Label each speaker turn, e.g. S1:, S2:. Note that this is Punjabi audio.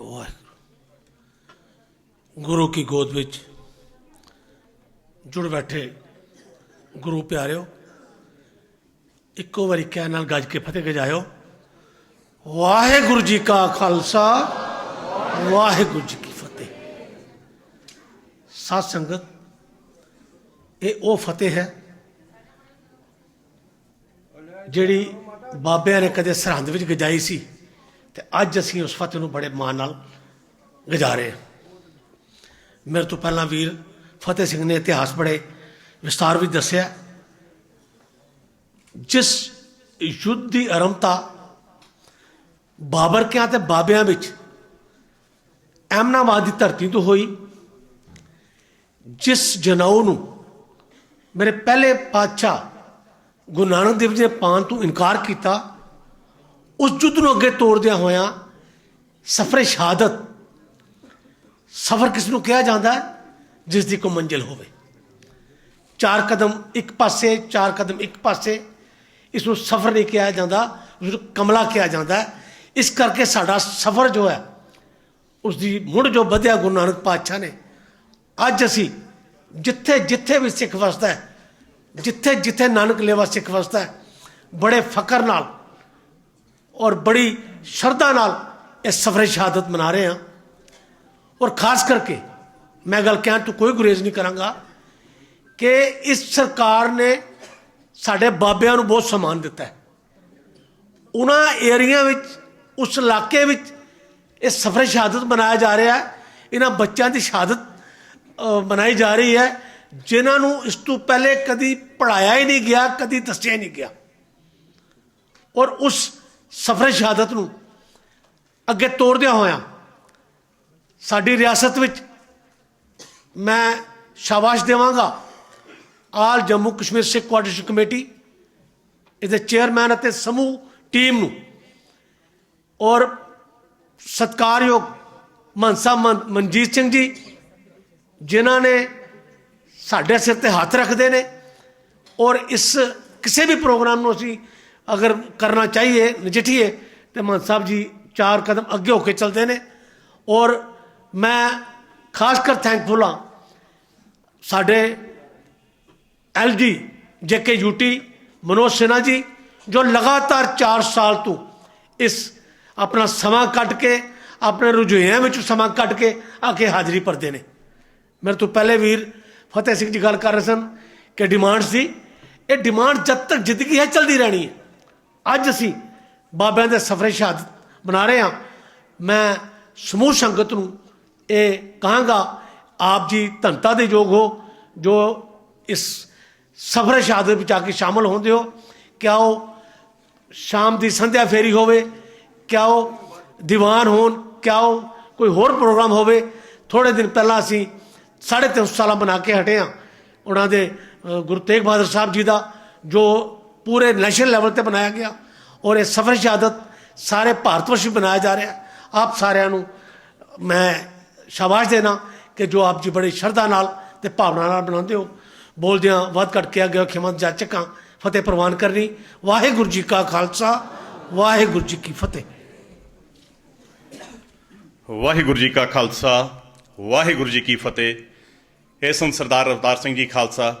S1: ਵਾਹਿਗੁਰੂ ਗੁਰੂ ਕੀ ਗੋਦ ਵਿੱਚ ਜੁੜ ਬੈਠੇ ਗੁਰੂ ਪਿਆਰਿਓ, ਇੱਕੋ ਵਾਰੀ ਕਹਿ ਨਾਲ ਗੱਜ ਕੇ ਫਤਿਹ ਗਜਾਇਓ। ਵਾਹਿਗੁਰੂ ਜੀ ਕਾ ਖਾਲਸਾ, ਵਾਹਿਗੁਰੂ ਜੀ ਕੀ ਫਤਿਹ। ਸਾਧ ਸੰਗਤ, ਇਹ ਉਹ ਫਤਿਹ ਹੈ ਜਿਹੜੀ ਬਾਬਿਆਂ ਨੇ ਕਦੇ ਸਰਹੰਦ ਵਿੱਚ ਗਜਾਈ ਸੀ। ਤੇ ਅੱਜ ਅਸੀਂ ਉਸ ਫਤਿਹ ਨੂੰ ਬੜੇ ਮਾਣ ਨਾਲ ਗੁਜ਼ਾਰੇ ਹਾਂ। ਮੇਰੇ ਤੋਂ ਪਹਿਲਾਂ ਵੀਰ ਫਤਿਹ ਸਿੰਘ ਨੇ ਇਤਿਹਾਸ ਬੜੇ ਵਿਸਤਾਰ ਵਿੱਚ ਦੱਸਿਆ। ਜਿਸ ਯੁੱਧ ਦੀ ਆਰੰਭਤਾ ਬਾਬਰ ਕਿਆਂ ਤੇ ਬਾਬਿਆਂ ਵਿੱਚ ਐਮਨਾਬਾਦ ਦੀ ਧਰਤੀ ਤੋਂ ਹੋਈ, ਜਿਸ ਜਨਾਉ ਨੂੰ ਮੇਰੇ ਪਹਿਲੇ ਪਾਤਸ਼ਾਹ ਗੁਰੂ ਨਾਨਕ ਦੇਵ ਜੀ ਨੇ ਪਾਣ ਤੋਂ ਇਨਕਾਰ ਕੀਤਾ ਉਸ ਯੁੱਧ ਨੂੰ ਅੱਗੇ ਤੋਰਦਿਆਂ ਹੋਇਆਂ ਸਫਰੇ ਸ਼ਹਾਦਤ, ਸਫਰ ਕਿਸ ਨੂੰ ਕਿਹਾ ਜਾਂਦਾ ਹੈ? ਜਿਸ ਦੀ ਕੋ ਮੰਜ਼ਿਲ ਹੋਵੇ। ਚਾਰ ਕਦਮ ਇੱਕ ਪਾਸੇ, ਚਾਰ ਕਦਮ ਇੱਕ ਪਾਸੇ ਇਸ ਨੂੰ ਸਫਰ ਨਹੀਂ ਕਿਹਾ ਜਾਂਦਾ, ਉਸ ਨੂੰ ਕਮਲਾ ਕਿਹਾ ਜਾਂਦਾ ਇਸ ਕਰਕੇ ਸਾਡਾ ਸਫਰ ਜੋ ਹੈ ਉਸ ਦੀ ਮੁੜ ਜੋ ਵਧਿਆ ਗੁਰੂ ਨਾਨਕ ਪਾਤਸ਼ਾਹ ਨੇ, ਅੱਜ ਅਸੀਂ ਜਿੱਥੇ ਜਿੱਥੇ ਵੀ ਸਿੱਖ ਵਸਦਾ ਹੈ, ਜਿੱਥੇ ਜਿੱਥੇ ਨਾਨਕ ਲੇਵਾ ਸਿੱਖ ਵਸਦਾ ਹੈ, ਬੜੇ ਫਕਰ ਨਾਲ ਔਰ ਬੜੀ ਸ਼ਰਧਾ ਨਾਲ ਇਹ ਸਫਰੇ ਸ਼ਹਾਦਤ ਮਨਾ ਰਹੇ ਹਾਂ। ਔਰ ਖਾਸ ਕਰਕੇ ਮੈਂ ਗੱਲ ਕਹਿਣ ਤੋਂ ਕੋਈ ਗੁਰੇਜ਼ ਨਹੀਂ ਕਰਾਂਗਾ ਕਿ ਇਸ ਸਰਕਾਰ ਨੇ ਸਾਡੇ ਬਾਬਿਆਂ ਨੂੰ ਬਹੁਤ ਸਨਮਾਨ ਦਿੱਤਾ ਹੈ। ਉਹਨਾਂ ਏਰੀਆ ਵਿੱਚ, ਉਸ ਇਲਾਕੇ ਵਿੱਚ ਇਹ ਸਫ਼ਰ ਸ਼ਹਾਦਤ ਮਨਾਇਆ ਜਾ ਰਿਹਾ ਹੈ। ਇਹਨਾਂ ਬੱਚਿਆਂ ਦੀ ਸ਼ਹਾਦਤ ਮਨਾਈ ਜਾ ਰਹੀ ਹੈ। ਜਿਨ੍ਹਾਂ ਨੂੰ ਇਸ ਤੋਂ ਪਹਿਲੇ ਕਦੀ ਪੜਾਇਆ ਹੀ ਨਹੀਂ ਗਿਆ, ਕਦੀ ਦੱਸਿਆ ਹੀ ਨਹੀਂ ਗਿਆ। ਔਰ ਉਸ ਸਫ਼ਰ ਸ਼ਹਾਦਤ ਨੂੰ ਅੱਗੇ ਤੋੜਦਿਆਂ ਹੋਇਆਂ ਸਾਡੀ ਰਿਆਸਤ ਵਿੱਚ ਮੈਂ ਸ਼ਾਬਾਸ਼ ਦੇਵਾਂਗਾ। All Jammu Kashmir Sikh coordination committee, ਇਹਦੇ ਚੇਅਰਮੈਨ ਅਤੇ ਸਮੂਹ ਟੀਮ ਨੂੰ ਔਰ ਸਤਕਾਰਯੋਗ ਮਨਸਾ ਮਨਜੀਤ ਸਿੰਘ ਜੀ, ਜਿਨ੍ਹਾਂ ਨੇ ਸਾਡੇ ਸਿਰ ਤੇ ਹੱਥ ਰੱਖਦੇ ਨੇ ਔਰ ਇਸ ਕਿਸੇ ਵੀ ਪ੍ਰੋਗਰਾਮ ਨੂੰ ਅਸੀਂ ਅਗਰ ਕਰਨਾ ਚਾਹੀਏ, ਨਜਿੱਠੀਏ, ਤੇ ਮਾਨ ਸਾਹਿਬ ਜੀ ਚਾਰ ਕਦਮ ਅੱਗੇ ਹੋ ਕੇ ਚੱਲਦੇ ਨੇ। ਔਰ ਮੈਂ ਖਾਸ ਕਰ ਥੈਂਕਫੁਲ ਹਾਂ, ਸਾਡੇ LG JK UT Manoj Sinha ji, ਜੋ ਲਗਾਤਾਰ 4 ਸਾਲ ਤੋਂ ਇਸ ਆਪਣਾ ਸਮਾਂ ਕੱਢ ਕੇ, ਆਪਣੇ ਰੁਝੇਵਿਆਂ ਵਿੱਚ ਸਮਾਂ ਕੱਢ ਕੇ ਆ ਕੇ ਹਾਜ਼ਰੀ ਭਰਦੇ ਨੇ। ਮੇਰੇ ਤੋਂ ਪਹਿਲੇ ਵੀਰ ਫਤਿਹ ਸਿੰਘ ਜੀ ਗੱਲ ਕਰ ਰਹੇ ਸਨ ਕਿ ਡਿਮਾਂਡ ਸੀ। ਇਹ ਡਿਮਾਂਡ ਜਦ ਤੱਕ ਜ਼ਿੰਦਗੀ ਹੈ, ਚਲਦੀ ਰਹਿਣੀ ਹੈ। ਅੱਜ ਅਸੀਂ ਬਾਬਿਆਂ ਦੇ ਸਫਰੇ ਸ਼ਹਾਦਤ ਬਣਾ ਰਹੇ ਹਾਂ। ਮੈਂ ਸਮੂਹ ਸੰਗਤ ਨੂੰ ਇਹ ਕਹਾਂਗਾ, ਆਪ ਜੀ ਧੰਤਾ ਦੇ ਯੋਗ ਹੋ, ਜੋ ਇਸ ਸਫਰੇ ਸ਼ਹਾਦਤ ਵਿੱਚ ਆ ਕੇ ਸ਼ਾਮਲ ਹੁੰਦੇ ਹੋ। ਕਿਆ ਉਹ ਸ਼ਾਮ ਦੀ ਸੰਧਿਆ ਫੇਰੀ ਹੋਵੇ, ਕਿਆ ਉਹ ਦੀਵਾਨ ਹੋਣ, ਕਿਆ ਉਹ ਕੋਈ ਹੋਰ ਪ੍ਰੋਗਰਾਮ ਹੋਵੇ। ਥੋੜੇ ਦਿਨ ਪਹਿਲਾਂ ਅਸੀਂ ਸਾਢੇ ਤਿੰਨ ਸਾਲਾਂ ਬਣਾ ਕੇ ਹਟੇ ਹਾਂ। ਉਹਨਾਂ ਦੇ ਗੁਰੂ ਤੇਗ ਬਹਾਦਰ ਸਾਹਿਬ ਜੀ ਦਾ ਜੋ ਪੂਰੇ ਨੈਸ਼ਨਲ ਲੈਵਲ ਤੇ ਬਣਾਇਆ ਗਿਆ ਔਰ ਇਹ ਸਫਰ ਸ਼ਹਾਦਤ ਸਾਰੇ ਭਾਰਤ ਵਰਸ਼ ਵਿੱਚ ਬਣਾਇਆ ਜਾ ਰਿਹਾ। ਆਪ ਸਾਰਿਆਂ ਨੂੰ ਮੈਂ ਸ਼ਾਬਾਸ਼ ਦੇਣਾ ਕਿ ਜੋ ਆਪ ਜੀ ਬੜੀ ਸ਼ਰਧਾ ਨਾਲ ਤੇ ਭਾਵਨਾ ਨਾਲ ਬਣਾਉਂਦੇ ਹੋ। ਬੋਲਦਿਆਂ ਵੱਧ ਘੱਟ ਕੇ ਅੱਗੇ ਖਿਮਤ ਜਾਚਕਾਂ ਫਤਿਹ ਪ੍ਰਵਾਨ ਕਰਨੀ। ਵਾਹਿਗੁਰੂ ਜੀ ਕਾ ਖਾਲਸਾ, ਵਾਹਿਗੁਰੂ ਜੀ ਕੀ ਫਤਿਹ।
S2: ਵਾਹਿਗੁਰੂ ਜੀ ਕਾ ਖਾਲਸਾ, ਵਾਹਿਗੁਰੂ ਜੀ ਕੀ ਫਤਿਹ। ਇਹ ਸਨ ਸਰਦਾਰ ਅਵਤਾਰ ਸਿੰਘ ਜੀ, ਖਾਲਸਾ।